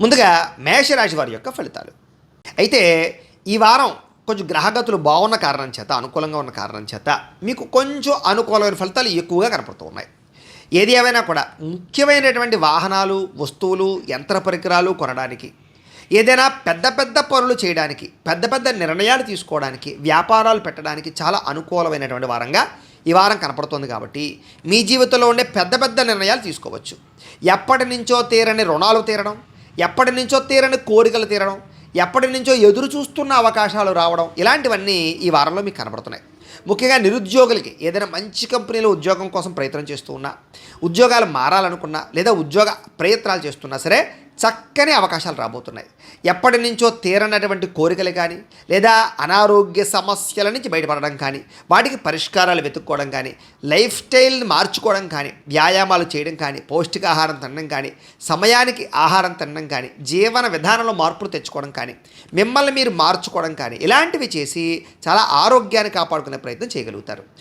ముందుగా మేషరాశి వారి యొక్క ఫలితాలు. అయితే ఈ వారం కొంచెం గ్రహగతులు బాగున్న కారణం చేత అనుకూలంగా ఉన్న కారణం చేత మీకు కొంచెం అనుకూలమైన ఫలితాలు ఎక్కువగా కనపడుతూ ఉన్నాయి. ఏది ఏమైనా కూడా ముఖ్యమైనటువంటి వాహనాలు వస్తువులు యంత్ర పరికరాలు కొనడానికి ఏదైనా పెద్ద పెద్ద పనులు చేయడానికి పెద్ద పెద్ద నిర్ణయాలు తీసుకోవడానికి వ్యాపారాలు పెట్టడానికి చాలా అనుకూలమైనటువంటి వారంగా ఈ వారం కనపడుతుంది కాబట్టి మీ జీవితంలో ఉండే పెద్ద పెద్ద నిర్ణయాలు తీసుకోవచ్చు. ఎప్పటి నుంచో తీరని రుణాలు తీరడం ఎప్పటి నుంచో తీరని కోరికలు తీరడం ఎప్పటి నుంచో ఎదురు చూస్తున్న అవకాశాలు రావడం ఇలాంటివన్నీ ఈ వారంలో మీకు కనబడుతున్నాయి. ముఖ్యంగా నిరుద్యోగులకి ఏదైనా మంచి కంపెనీలో ఉద్యోగం కోసం ప్రయత్నం చేస్తూ ఉన్నా ఉద్యోగాలు మారాలనుకున్నా లేదా ఉద్యోగ ప్రయత్నాలు చేస్తున్నా సరే చక్కని అవకాశాలు రాబోతున్నాయి. ఎప్పటి నుంచో తీరనటువంటి కోరికలు కానీ లేదా అనారోగ్య సమస్యల నుంచి బయటపడడం కానీ వాటికి పరిష్కారాలు వెతుక్కోవడం కానీ లైఫ్ స్టైల్ని మార్చుకోవడం కానీ వ్యాయామాలు చేయడం కానీ పౌష్టికాహారం తినడం కానీ సమయానికి ఆహారం తినడం కానీ జీవన విధానంలో మార్పులు తెచ్చుకోవడం కానీ మిమ్మల్ని మీరు మార్చుకోవడం కానీ ఇలాంటివి చేసి చాలా ఆరోగ్యాన్ని కాపాడుకునే ప్రయత్నం చేయగలుగుతారు.